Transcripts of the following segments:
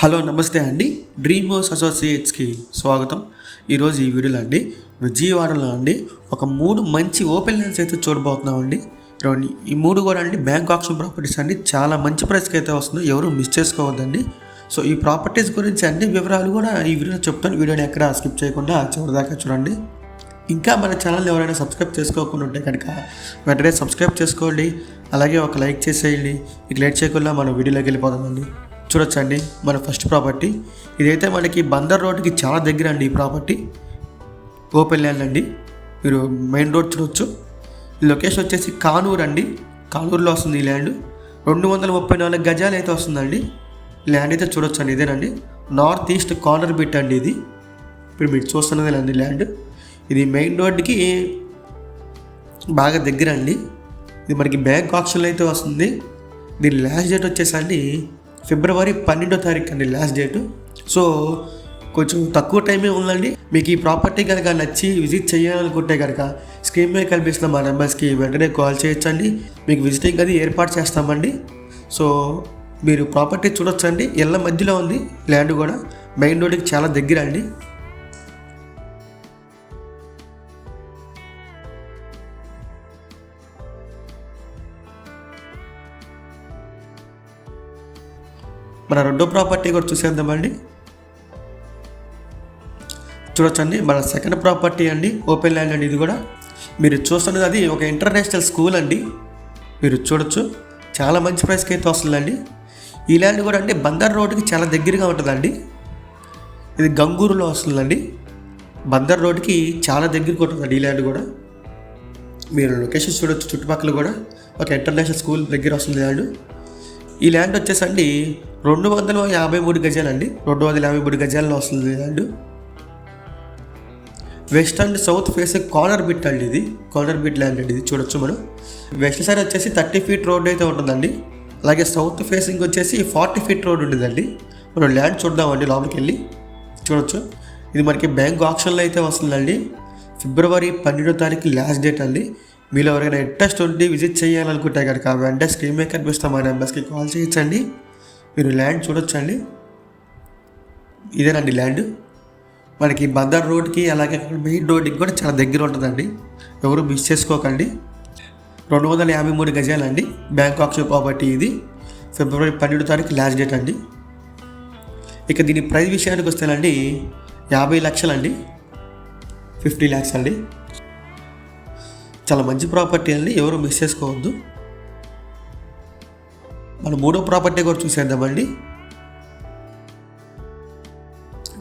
Hello నమస్తే అండి. Dream house అసోసియేట్స్కి స్వాగతం. ఈరోజు ఈ వీడియోలో అండి విజయవాడలో అండి ఒక మూడు మంచి ఓపెన్ ల్యాండ్స్ అయితే చూడబోతున్నాం అండి. ఈ మూడు కూడా అండి బ్యాంక్ ఆప్షన్ ప్రాపర్టీస్ అండి. చాలా మంచి ప్రైస్కి అయితే వస్తుందో ఎవరు మిస్ చేసుకోవద్దండి. సో ఈ ప్రాపర్టీస్ గురించి అన్ని వివరాలు కూడా ఈ వీడియోలో చెప్తాను. వీడియోని ఎక్కడ స్కిప్ చేయకుండా చివరిదాకా చూడండి. ఇంకా మన ఛానల్ ఎవరైనా సబ్స్క్రైబ్ చేసుకోకుండా ఉంటే కనుక వెంటనే సబ్స్క్రైబ్ చేసుకోండి. అలాగే ఒక లైక్ చేసేయండి. ఇక లేట్ చేయకుండా మనం వీడియోలోకి వెళ్ళిపోదామండి. చూడొచ్చండి. మన ఫస్ట్ ప్రాపర్టీ. ఇదైతే మనకి బందర్ రోడ్కి చాలా దగ్గర అండి ఈ ప్రాపర్టీ. ఓపెన్ ల్యాండ్ అండి. మీరు మెయిన్ రోడ్ చూడొచ్చు. ఈ లొకేషన్ వచ్చేసి కానూరు అండి. కానూరులో వస్తుంది ఈ ల్యాండ్. రెండు వందల ముప్పై నాలుగు గజాలు అయితే వస్తుందండి. ల్యాండ్ అయితే చూడొచ్చు అండి ఇదేనండి. నార్త్ ఈస్ట్ కార్నర్ బిట్ అండి ఇది. ఇప్పుడు మీరు చూస్తున్నదేనండి ల్యాండ్. ఇది మెయిన్ రోడ్కి బాగా దగ్గర అండి ఇది మనకి బ్యాంక్ ఆప్షన్లో అయితే వస్తుంది. దీని లాస్ట్ డేట్ వచ్చేసండి ఫిబ్రవరి పన్నెండో తారీఖు అండి లాస్ట్ డేటు సో కొంచెం తక్కువ టైమే ఉందండి. మీకు ఈ ప్రాపర్టీ కనుక నచ్చి విజిట్ చేయాలనుకుంటే కనుక స్క్రీన్ మీద కనిపిస్తున్న మా నెంబర్స్కి వెంటనే కాల్ చేయొచ్చండి. మీకు విజిటింగ్ అది ఏర్పాటు చేస్తామండి. సో మీరు ప్రాపర్టీ చూడొచ్చండి. ఇళ్ళ మధ్యలో ఉంది ల్యాండ్ కూడా. మెయిన్ రోడ్కి చాలా దగ్గర అండి మన రెండో ప్రాపర్టీ కూడా చూసేద్దామండి చూడొచ్చండి మన సెకండ్ ప్రాపర్టీ అండి ఓపెన్ ల్యాండ్ అండి ఇది కూడా. మీరు చూస్తున్నది అది ఒక ఇంటర్నేషనల్ స్కూల్ అండి. మీరు చూడొచ్చు చాలా మంచి ప్రైస్కి అయితే వస్తుందండి. ఈ ల్యాండ్ కూడా అంటే బందర్ రోడ్డుకి చాలా దగ్గరగా ఉంటుందండి. ఇది గంగూరులో వస్తుందండి. బందర్ రోడ్డుకి చాలా దగ్గరికి ఉంటుందండి ఈ ల్యాండ్ కూడా. మీరు లొకేషన్ చూడొచ్చు చుట్టుపక్కల కూడా ఒక ఇంటర్నేషనల్ స్కూల్ దగ్గర వస్తుంది ల్యాండ్ ఈ ల్యాండ్ వచ్చేసండి రెండు వందల యాభై మూడు గజాలండి. రెండు వందల యాభై మూడు గజాల్లో వస్తుంది land west and south face corner bit అండి ఇది. కార్నర్ బిట్ ల్యాండ్ అండి ఇది చూడొచ్చు మనం. వెస్ట్ సైడ్ వచ్చేసి థర్టీ ఫీట్ రోడ్ అయితే ఉంటుందండి. అలాగే సౌత్ ఫేసింగ్ వచ్చేసి ఫార్టీ ఫీట్ రోడ్ ఉంటుందండి. మనం ల్యాండ్ చూద్దామండి లోపలికి వెళ్ళి చూడొచ్చు. ఇది మనకి బ్యాంక్ ఆప్షన్లో అయితే వస్తుందండి. ఫిబ్రవరి పన్నెండో తారీఖు లాస్ట్ డేట్ అండి. మీలో ఎవరైనా ఇంట్రెస్ట్ ఉండి విజిట్ చేయాలనుకుంటే కనుక వెంటనే స్క్రీన్ మీద కనిపిస్తాం మా నెంబర్స్కి కాల్ చేయొచ్చండి. మీరు ల్యాండ్ చూడొచ్చండి. ఇదేనండి ల్యాండ్. మనకి బందర్ రోడ్కి అలాగే మెయిన్ రోడ్కి కూడా చాలా దగ్గర ఉంటుందండి. ఎవరు మిస్ చేసుకోకండి. రెండు వందల యాభై మూడు గజాలండి. బ్యాంక్ ఆప్షన్ ప్రాపర్టీ ఇది. ఫిబ్రవరి పన్నెండు తారీఖు లాస్ట్ డేట్ అండి. ఇక దీని ప్రైస్ విషయానికి వస్తేనండి యాభై లక్షలండి. ఫిఫ్టీ ల్యాక్స్ అండి. చాలా మంచి ప్రాపర్టీ అండి ఎవరు మిస్ చేసుకోవద్దు. మన మూడో ప్రాపర్టీ కూడా చూసేద్దామండి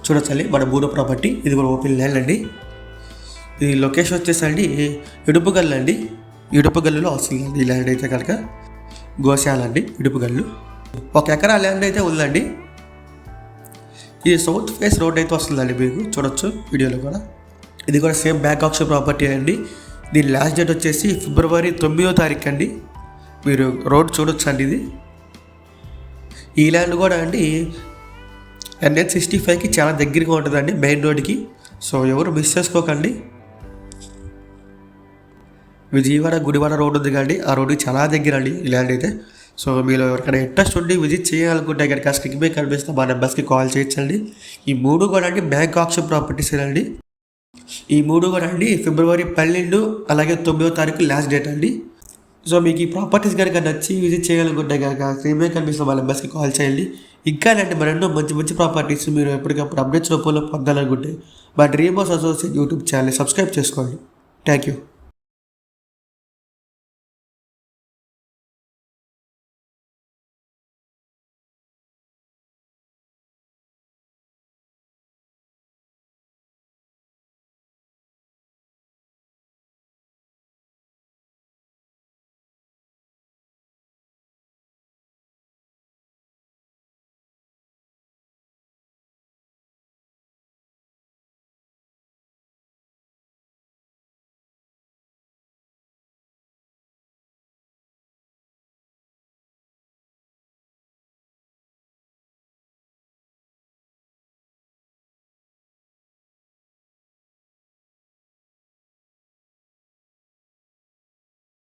చూడొచ్చండి మన మూడో ప్రాపర్టీ ఇది కూడా ఓపెన్ ల్యాండ్ అండి. ఇది లొకేషన్ వచ్చేసండి ఇడుపుగల్లు అండి. ఇడుపుగల్లులో వస్తుందండి ఈ ల్యాండ్ అయితే కనుక గోశాల అండి ఇడుపుగల్లు ఒక ఎకరా ల్యాండ్ అయితే ఉందండి. ఇది సౌత్ ఫేస్ రోడ్ అయితే వస్తుందండి మీకు. చూడొచ్చు వీడియోలో కూడా. ఇది కూడా సేమ్ బ్యాక్ ఆప్షన్ ప్రాపర్టీ అండి. దీని లాస్ట్ డేట్ వచ్చేసి ఫిబ్రవరి తొమ్మిదో తారీఖు అండి. మీరు రోడ్ చూడొచ్చు అండి ఇది. ఈ ల్యాండ్ కూడా అండి ఎన్హెచ్ సిక్స్టీ ఫైవ్కి చాలా దగ్గరగా ఉంటుందండి మెయిన్ రోడ్కి సో ఎవరు మిస్ చేసుకోకండి. విజయవాడ గుడివాడ రోడ్ ఉంది కండి ఆ రోడ్కి చాలా దగ్గర అండి ఈ ల్యాండ్ అయితే. సో మీరు ఎవరికైనా ఇంట్రెస్ట్ ఉండి విజిట్ చేయాలనుకుంటే కనుక స్క్రీన్ మీద కనిపిస్తే మా నెంబర్స్కి కాల్ చేయొచ్చండి. ఈ మూడు కూడా అండి బ్యాంక్ ఆప్షన్ ప్రాపర్టీస్ అండి. ఈ మూడు కూడా అండి ఫిబ్రవరి పన్నెండు అలాగే తొమ్మిదో తారీఖు లాస్ట్ డేట్ అండి. సో మీకు ఈ ప్రాపర్టీస్ కనుక నచ్చి విజిట్ చేయాలనుకుంటే కనుక స్క్రీన్ కనిపిస్తున్న వాళ్ళ నెంబర్స్కి కాల్ చేయండి. ఇంకా ఇలాంటి మరెన్నో మంచి మంచి ప్రాపర్టీస్ మీరు ఎప్పటికప్పుడు అప్డేట్స్ రూపంలో పొందాలనుకుంటే మా dream house associate YouTube channel subscribe చేసుకోండి. Thank you